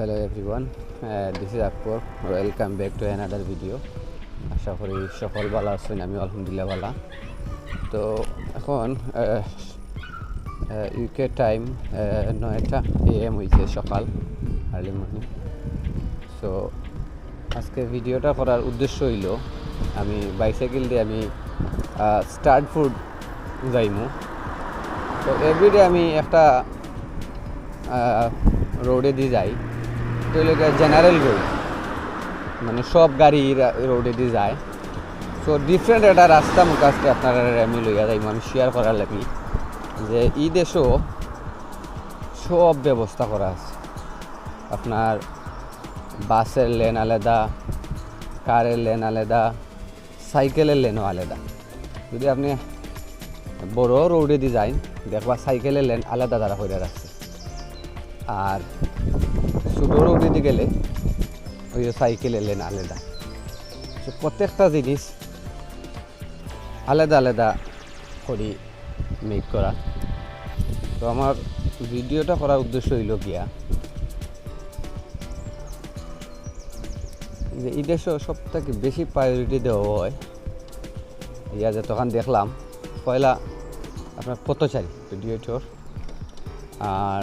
hello everyone uh, this is Akbar. Welcome to another video. আশা করি সকল ভালো আছেন আমি আলহামদুলিল্লাহ ভালো। তো এখন ইউকে টাইম নয়টা এএম হয়েছে সকাল আর্লি মর্নিং সো আজকে ভিডিওটা করার উদ্দেশ্য হইল আমি বাইসাইকেল দিয়ে আমি স্টার্ট ফুড যাইমু। তো এভরিডে আমি একটা রোডে দিয়ে যাই। তো এলাকা জেনারেল রোড মানে সব গাড়ি রোডে দিয়ে যায়। সো ডিফারেন্ট একটা রাস্তা মুখ আজকে আপনারা আমি লইয়া যাইম আমি শেয়ার করার লাগি। যে ই দেশও সব ব্যবস্থা করা আছে। আপনার বাসের লেন আলাদা, কারের লেন আলাদা সাইকেলের লেনও আলাদা। যদি আপনি বড় রোডে দিয়ে যাই দেখবা সাইকেলের লেন আলাদা দ্বারা হয়ে রাখছে আর রোডে দিয়ে গেলে ওই যে সাইকেলের লেন আলাদা। তো প্রত্যেকটা জিনিস আলাদা আলাদা করি মেক করা। তো আমার ভিডিওটা করার উদ্দেশ্য হইল গিয়া, যে এই দেশে সব থেকে বেশি প্রায়োরিটি দেওয়া হয়, ইয়া যে তখন দেখলাম, পয়লা আপনার পথচারী রেডিয়েটর আর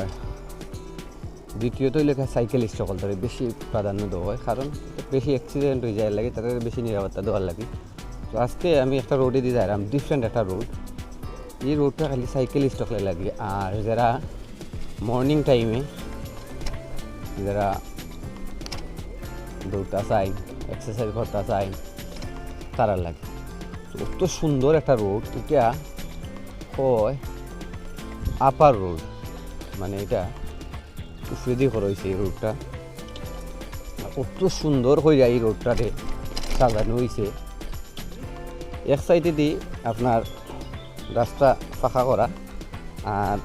দ্বিতীয়ত লেখা সাইকেলিস্ট সকল ধরে বেশি প্রাধান্য দেওয়া হয়, কারণ বেশি অ্যাক্সিডেন্ট হয়ে যায় লাগে, তাদের বেশি নিরাপত্তা দেওয়ার লাগে। তো আজকে আমি একটা রোডে দিয়ে যাইলাম ডিফারেন্ট একটা রোড এই রোডটা খালি সাইকেলিস্ট হলে লাগে, আর যারা মর্নিং টাইমে যারা দৌড়টা চাই এক্সারসাইজ করতে চাই তারা লাগে। অত সুন্দর একটা রোড এটা হয় আপার রোড মানে এটা উফরে দিয়ে করা হয়েছে এই রোডটা কত সুন্দর হয়ে যায় এই রোডটাতে সাজানো হয়েছে এক সাইডে দিয়ে আপনার রাস্তা ফাঁকা করা, আর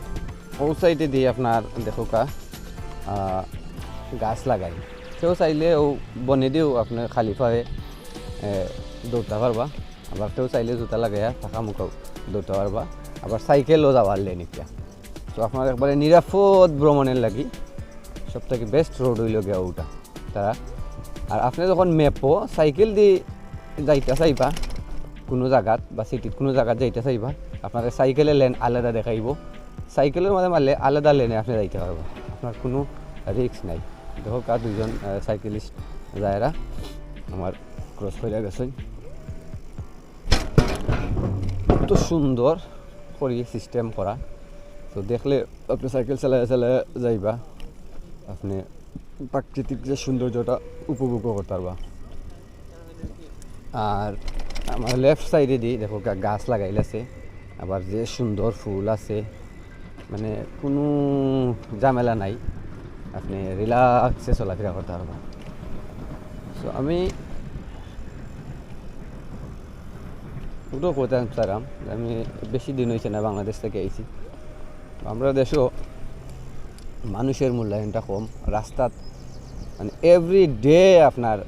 ও সাইডে দিয়ে আপনার দেখোকা গাছ লাগাই। কেউ চাইলে ও বনে দিয়েও আপনার খালি পায়ে দৌড়তে পারবা। আবার কেউ চাইলে জুতা লাগাইয়া ফাঁকা মুখেও দৌড়তে পারবা। আবার সাইকেলও যাওয়ার লেন তো আপনার একবারে নিরাপদ ভ্রমণের লাগি। সব থেকে বেস্ট রোড হইল গিয়া ওটা তারা আর আপনি যখন ম্যাপও সাইকেল দিয়ে যাইতে চাইবা, কোনো জায়গাত বা সিটিত কোনো জায়গাত যাইতে চাইবা আপনার সাইকেলের লেন আলাদা দেখাইব। সাইকেলের মধ্যে মারলে আলাদা লেনে আপনি যাইতে পারবা আপনার কোনো রিস্ক নাই। দেখো কার দুজন সাইকেলিস্ট যায়রা আমার ক্রস করে গেছে কত সুন্দর করি সিস্টেম করা। তো দেখলে আপনি সাইকেল চালাই চালাই যাইবা। আপনি প্রাকৃতিক যে সৌন্দর্যটা উপভোগ করতে পারবা। আর আমার লেফট সাইডে দিয়ে দেখো গাছ লাগাইলে আছে, আবার যে সুন্দর ফুল আছে মানে কোনো ঝামেলা নাই, আপনি রিল্যাক্সে চলাফেরা করতে পারবেন সো আমি ওটাও করতে চাইলাম আমি বেশি দিন হয়েছে না, বাংলাদেশ থেকে আইছি। আমরা দেশও মানুষের মূল্যায়নটা কম। রাস্তাত মানে এভরি ডে আপনার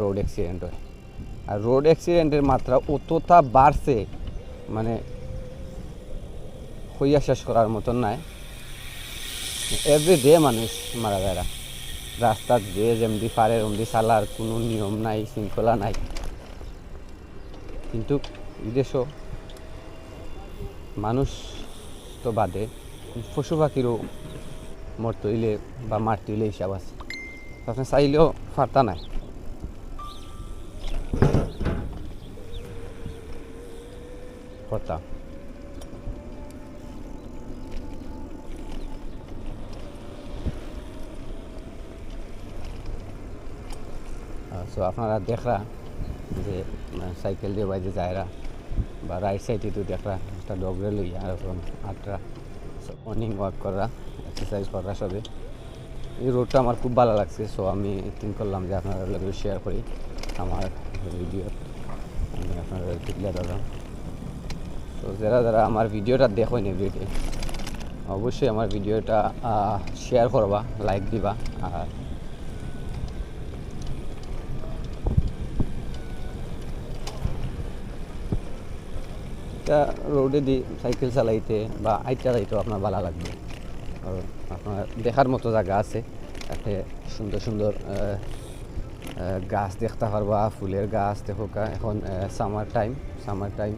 রোড অ্যাক্সিডেন্ট হয়। আর রোড অ্যাক্সিডেন্টের মাত্রা অতটা বাড়ছে মানে হইয়া শেষ করার মতন নাই। এভরি ডে মানুষ মারা যায় রাস্তার যে যেমনি পারে ওমনি চালার কোনো নিয়ম নাই, শৃঙ্খলা নাই। কিন্তু বিদেশও মানুষ তো বাদে পশু পাখিরও মরতে হইলে বা মারতে হইলে হিসাব আছে। আপনি চাইলেও ফার্তা নাই। কথা সো আপনারা দেখরা যে সাইকেল দিয়ে বাইরে যায়রা বা রাইট সাইডে তো দেখরা একটা ডগরে লইয়া আর আটরা মর্নিং ওয়াক করা। এক্সারসাইজ করা সবে। এই রোডটা আমার খুব ভালো লাগছে সো আমি থিঙ্ক করলাম যে আপনারা লগে শেয়ার করি আমার ভিডিও আমি আপনারা তুলে ধরলাম তো যারা যারা আমার ভিডিওটা দেখেন এভরিডে অবশ্যই আমার ভিডিওটা শেয়ার করবা লাইক দিবা, আর রোডে দিয়ে সাইকেল চালাইতে বা আইটা যাইতেও আপনার ভালো লাগবে। আপনার দেখার মতো জায়গা আছে। এতে সুন্দর সুন্দর গাছ দেখতে পারবা, ফুলের গাছ দেখো এখন সামার টাইম সামার টাইম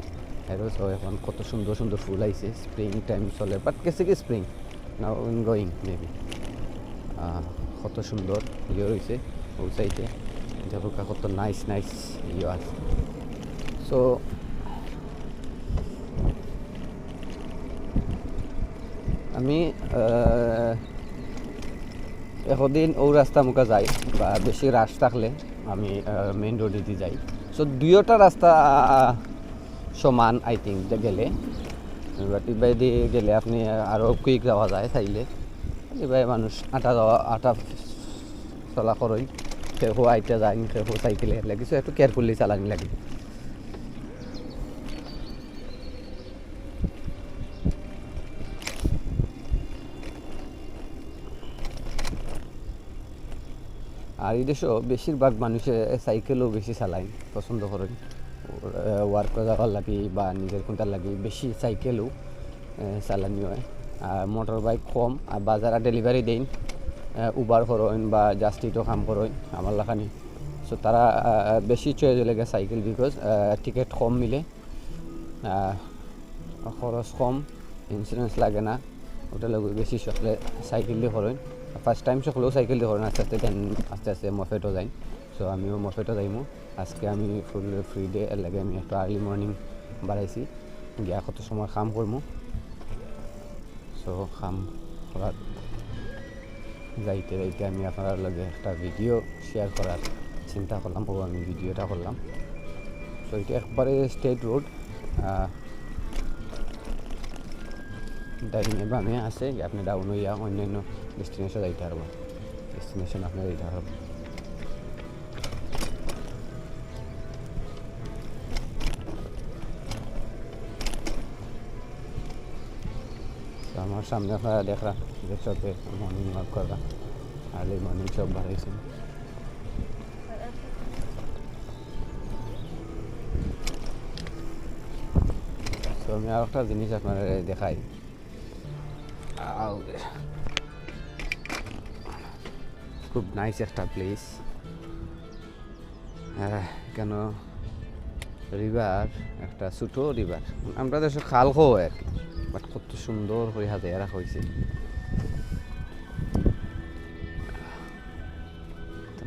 এরও এখন কত সুন্দর সুন্দর ফুল আইছে। স্প্রিং টাইম চলে বাট কেসে কি স্প্রিং ইন গোয়িং মেবি কত সুন্দর ইয়ে রয়েছে ওই সাইডে দেখো কত নাইস নাইস ইয়ে আছে। সো আমি আহ, এতদিন ও রাস্তা মুখা যাই বা বেশি রাশ থাকলে আমি মেইন রোডে দিয়ে যাই। সো দুইটা রাস্তা সমান আই থিঙ্ক গেলে। বাট দিয়ে গেলে আপনি আরও কুইক যাওয়া যায় চাইলে। ইবাই মানুষ আটা যাওয়া আটা চলা করই। খেহু আইতে যায় খেহু সাইকেলে লাগে কিছু একটু কেয়ারফুলি চালানি লাগে। আর এই দেশও বেশিরভাগ মানুষে সাইকেলও বেশি চালায়, পছন্দ করেন। ওয়ার্ক যাওয়ার লাগি বা নিজের কোনটার লাগি বেশি সাইকেলও চালানি হয়। আর মোটর বাইক কম, আর বাজারে ডেলিভারি দেন উবার করেন বা জাস্টিটও কাম করেন, আমার লাখানি সো তারা বেশি চয়েস লাগে সাইকেল বিকজ টিকিট কম মিলে। খরচ কম ইন্স্যুরেন্স লাগে না ওটা বেশি সকলে সাইকেল দিয়ে করেন। ফার্স্ট টাইম সকলেও সাইকেল দিয়ে করেন আস্তে আস্তে দেন আস্তে আস্তে মফেটও যাই। সো আমিও মফেটও যাইমু। আজকে আমি ফুল ফ্রি ডে লাগে আমি একটু আর্লি মর্নিং বাড়াইছি। গিয়া কত সময় কাম করমু। সো কাম করার, যাইতে যাইতে আমি আপনার লগে একটা ভিডিও শেয়ার করার চিন্তা করলাম, ও আমি ভিডিওটা করলাম। সো এটা একবারে স্টেট রোড ডাইনিংয়ে বামে আছে আপনি ডাউন হইয়া অন্যান্য ডেস্টিনেশন যাইতে পারব ডেস্টিনেশন আপনি যাইতে পারব আমার সামনে আপনারা দেখরা যে চপে মর্নিং ওয়াক করা আর্লি মর্নিং চপ বাড়াইছেন আমি আর একটা জিনিস আপনারা দেখাই। খুব নাইস একটা প্লেস কেন? রিভার একটা ছোটো রিভার আমরা দেশে খাল খাও আর কি বাট কত সুন্দর করে হাতে রাখা হয়েছে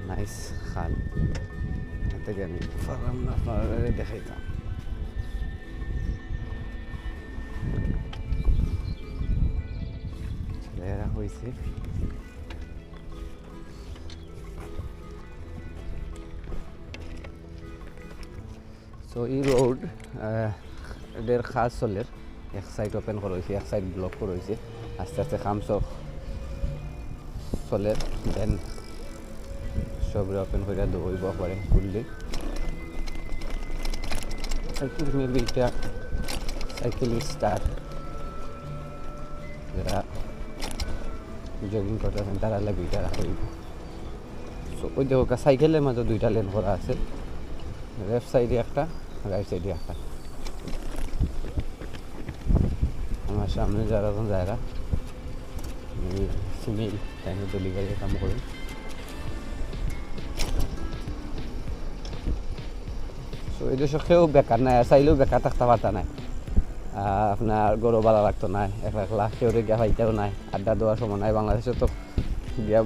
নাইস খাল। এতে আমি দেখাইতাম। হয়েছে। সো এই রোড এদের খাস চলের। এক সাইড ওপেন করা হয়েছে, এক সাইড ব্লক করা হয়েছে। আস্তে আস্তে খাম চলের। দেন সবরে ওপেন করে দৌড়িব পারে খুললে মেবি এটা সাইকেলিং স্টার যারা জগিং করতেছেন তারা লাগে এটা রাখা হইব সো ওই দেখো সাইকেলের মাঝে দুইটা লেন করা আছে। লেফট সাইডে একটা রাইট সাইডে একটা। আমার সামনে যারা এখন জায়গা ফিমেল টাইমে ডেলিভারি কাম করি। সো এই দেশে কেউ বেকার নাই আর চাইলেও বেকার থাকতে পারতা নাই। আহ, আপনার গরু ভালো লাগতো না একলা একলা কেউ গিয়া পাইতেও নাই, আড্ডা দেওয়ার সময় নাই। বাংলাদেশে তো গিয়া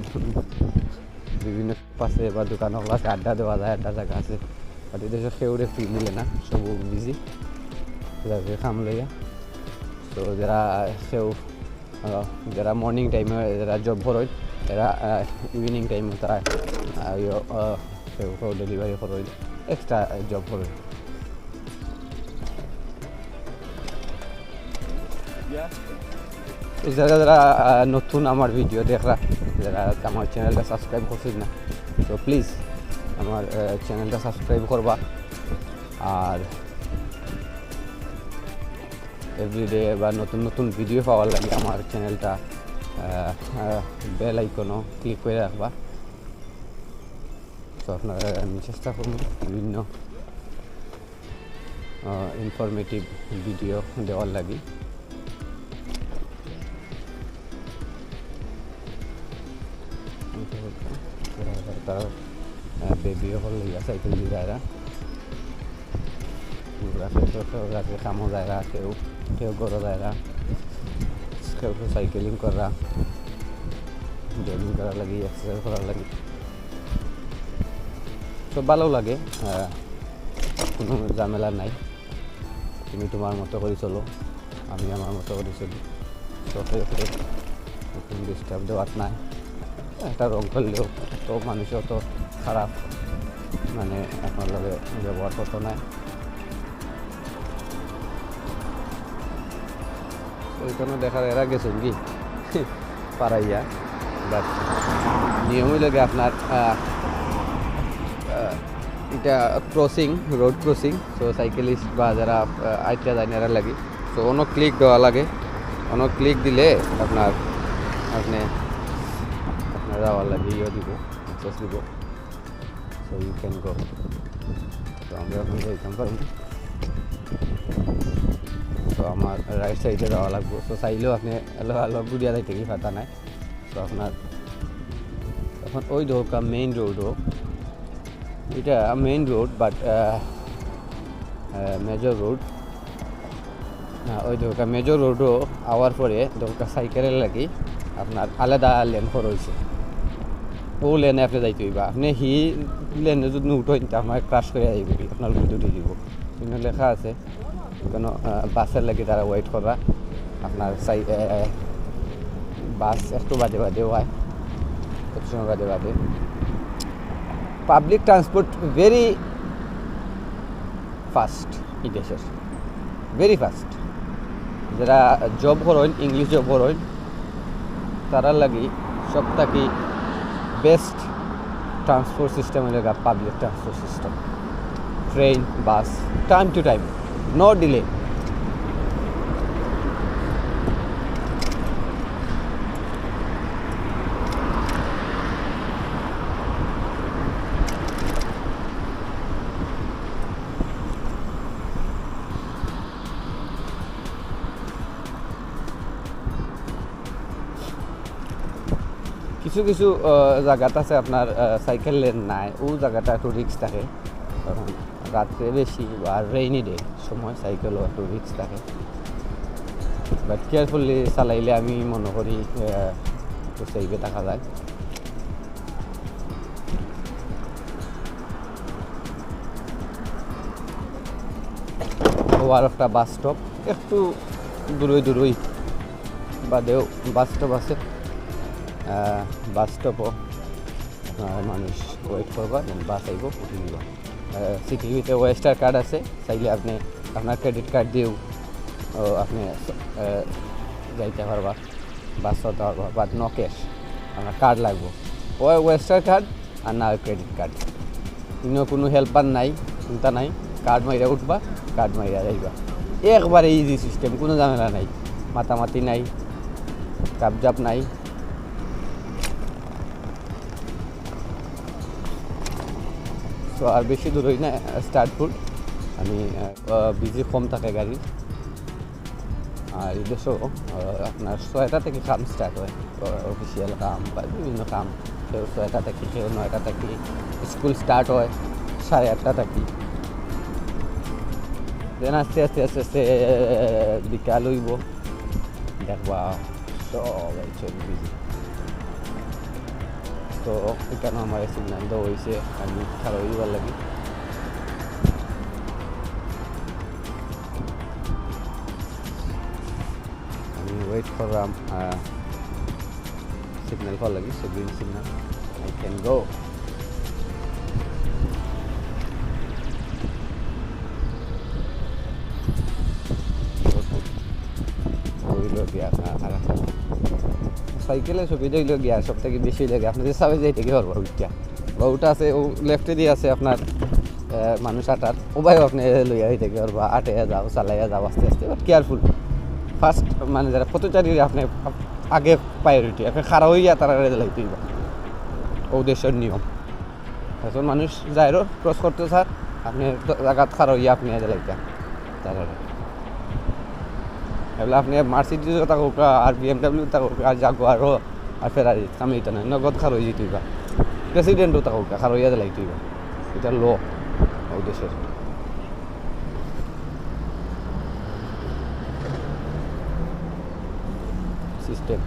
বিভিন্ন পাশে বা দোকান হল আছে আড্ডা দেওয়া যায়, আড্ডা জায়গা আছে। বাট এই দেশে কেউরে ফ্রি মিলে না, সব বিজি যাকে খাম লইয়া। তো যারা সেও যারা মর্নিং টাইমে যারা জব করই এরা ইভিনিং টাইমে তারা সেও ডেলিভারি করই এক্সট্রা জব করই যারা যারা নতুন আমার ভিডিও দেখরা যারা আমার চ্যানেলটা সাবস্ক্রাইব করছিস না তো প্লিজ আমার চ্যানেলটা সাবস্ক্রাইব করবা আর এভরিডে বা নতুন নতুন ভিডিও পাওয়ার লাগে আমার চ্যানেলটা বেল আইকনও ক্লিক করে রাখবা তো আপনারা আমি চেষ্টা করব বিভিন্ন ইনফরমেটিভ ভিডিও দেওয়ার লাগি তারা বেবি হল লইয়া সাইকেল যায় রাতে কামও যায় কেউ কেউ গরো যায় কেউ কেউ সাইকেলিং করা জগিং করার লাগি এক্সারসাইজ করার লাগি সব ভালো লাগে কোনো ঝামেলা নাই তুমি তোমার মতো করে চলো আমি আমার মতো করে চলি কোনো ডিস্টার্ব দেওয়ার নাই একটা রং করলেও তো মানুষও তো খারাপ। মানে আপনার লগে ব্যবহার করতে নাই ওইখানে দেখার এরা গেছেন কি পারাইয়া বাট নিয়মই লাগে আপনার এটা crossing road crossing so cyclist বা যারা আইটা যায় এরা লাগে। সো অন্য ক্লিক দেওয়া লাগে। অন্য ক্লিক দিলে আপনার, আপনি যাওয়ার লাগে ইয়ে দিব অ্যাক্সেস দিব। সো ইউ ক্যান গো তো আমরা এখন যাইতাম পারব তো আমার রাইট সাইডে যাওয়া লাগবে। তো চাইলেও আপনি অলপ গুড়িয়া যাইতে কি ফাটা নাই। তো আপনার, এখন ওই ধোকা মেইন রোডও এটা main road but major road ওই ধোকা মেজর রোডও আওয়ার পরে ধোকা সাইকেলের লাগি আপনার আলাদা লেন রয়েছে ও লেনে আপনি যাইতে হইবা আপনি হি লেনে যদি উঠেন তা আমার ক্রাশ করে যাইব আপনার বুদ্ধি উঠে দিব কিন্তু লেখা আছে কোনো বাসের লাগি তারা ওয়েট করা আপনার সাই বাস একটু বাদে বাদে হয় কত সময় বাদে বাদে পাবলিক ট্রান্সপোর্ট ভেরি ফাস্ট এই দেশের ভেরি ফাস্ট যারা জব করেন ইংলিশ জব করেন তারার লাগি সব থাকি বেস্ট ট্রান্সপোর্ট সিস্টেম হলো public transport system train bus time to time no delay কিছু কিছু জায়গাত আছে আপনার সাইকেল লেন নাই। ও জায়গাটা একটু রিক্স থাকে। রাত্রে বেশি বা রেইনি ডে সময় সাইকেলও একটু রিক্স থাকে। বাট কেয়ারফুলি চালাইলে আমি মনে করি সেফে থাকা যায়। ওয়ার একটা বাস স্টপ একটু দূরই দূরই বাদেও বাস স্টপ আছে। বাস স্টপও আপনার মানুষ ওয়েট করবা দেন বাস আইব, উঠে দিব সিকিউরিটিতে ওয়েস্টার কার্ড আছে, চাইলে আপনি আপনার ক্রেডিট কার্ড দিয়েও আপনি যাইতে পারবা। বাস চলতে বাট নো ক্যাশ আপনার কার্ড লাগবো। ওই ওয়েস্টার কার্ড আর না ক্রেডিট কার্ড অন্য কোনো হেল্পার নাই, চিন্তা নাই কার্ড মাইরা উঠবা কার্ড মাইরা যাইবা। একবারে ইজি সিস্টেম কোনো ঝামেলা নাই। মাতামাতি নাই, কাপজাপ নাই। তো আর বেশি দূর হই না স্টার্ট ফুড আমি বিজি কম থাকে গাড়ি। আর এদেশেও আপনার ছয়টা থেকে কাম স্টার্ট হয়। অফিসিয়াল কাম বা বিভিন্ন কাম। কেউ ছয়টা থেকে, কেউ নয়টা থেকে স্কুল স্টার্ট হয়, সাড়ে আটটা থেকে। দেন আস্তে আস্তে আস্তে আস্তে, বিকাল হইব। দেখবা, সবাই চলে বিজি তো এখানে আমার সিগন্যাল দেওয়া হয়েছে আমি খারাপ হইবার লাগি আমি ওয়েট করলাম সিগন্যাল পাওয়ার লাগি so green signal I can go সাইকেলে সুবিধা হইল গিয়া সব থেকে বেশি লাগে। আপনি যে সাবে যাই থেকে পারব উঠটা বা ওটা আছে, ও লেফটে দিয়ে আছে আপনার মানুষ আটার। ওবাইও আপনি লইয়া হইতে কি পারবা আটে যাও, চালাইয়া যাও আস্তে আস্তে। বাট কেয়ারফুল ফার্স্ট মানে যারা পথচারী আপনি আপ- আগে প্রায়োরিটি আপনি খারাপ হইয়া তারা লাইতে হইবা ও দেশের নিয়ম। এখন মানুষ যায় ক্রস করতে স্যার আপনি জায়গাত খারাপ হইয়া আপনি লাইতে তারা এগুলো আপনি মার্সিডিজও থাকুক আর বিএমডাব্লিউ থাকুক আর জাগুয়ারও আর ফেরারি আমি এটা নাই। নগদ খার হয়ে যেতেইবা প্রেসিডেন্টও তাকে খার হইয়া লাগতেইবা এটা ল দেশের সিস্টেম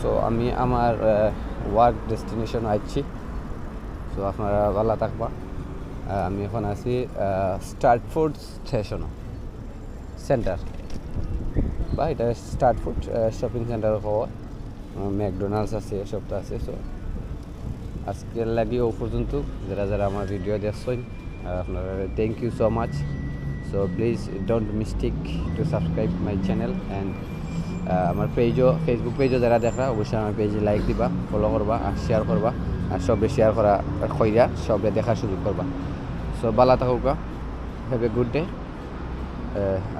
সো আমি আমার ওয়ার্ক ডেস্টিনেশন আসছি সো আপনারা ভালো থাকবা। আমি এখন আছি স্টার্টফুড স্টেশন সেন্টার বা এটা স্টার্ট ফুড শপিং সেন্টার হওয়া ম্যাকডোনাল্ডস আছে সবটা আছে সো আজকের লাগি ও পর্যন্ত যারা যারা আমার ভিডিও দেখছেন আপনারা thank you so much so please don't mistake to subscribe my channel and আমার পেজও ফেসবুক পেজও যারা দেখা অবশ্যই আমার পেজে লাইক দিবা ফলো করবা, আর শেয়ার করবা, আর সবে শেয়ার করা খইরা সবে দেখার সুযোগ করবা। সো বালা থাকুকা হ্যাভ এ গুড ডে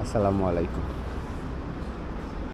আসসালামু আলাইকুম।